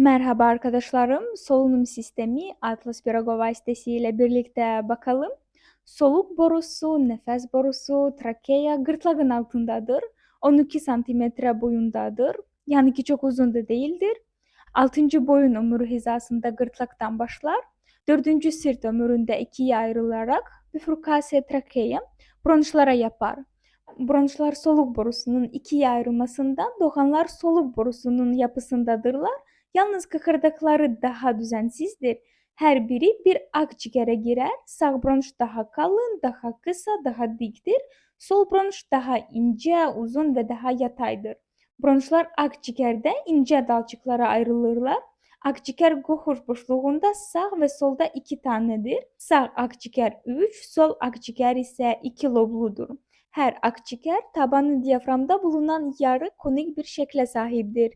Merhaba arkadaşlarım. Solunum sistemi Atlas Pirogova ile birlikte bakalım. Soluk borusu, nefes borusu, trakea gırtlağın altındadır. 12 santimetre boyundadır. Yani ki çok uzun da değildir. 6. boyun ömrü hizasında gırtlaktan başlar. 4. sırt ömründe ikiye ayrılarak bifurkasya trakea bronşlara yapar. Bronşlar soluk borusunun ikiye ayrılmasından doğanlar soluk borusunun yapısındadırlar. Yalnız kıkırdakları daha düzensizdir. Her biri bir akciğere girer. Sağ bronş daha kalın, daha kısa, daha diktir. Sol bronş daha ince, uzun ve daha yataydır. Bronşlar akciğerde ince dalcıklara ayrılırlar. Akciğer gohur boşluğunda sağ ve solda iki tanedir. Sağ akciğer 3, sol akciğer ise 2 lobludur. Her akciğer tabanı diyaframda bulunan yarı konik bir şekle sahiptir.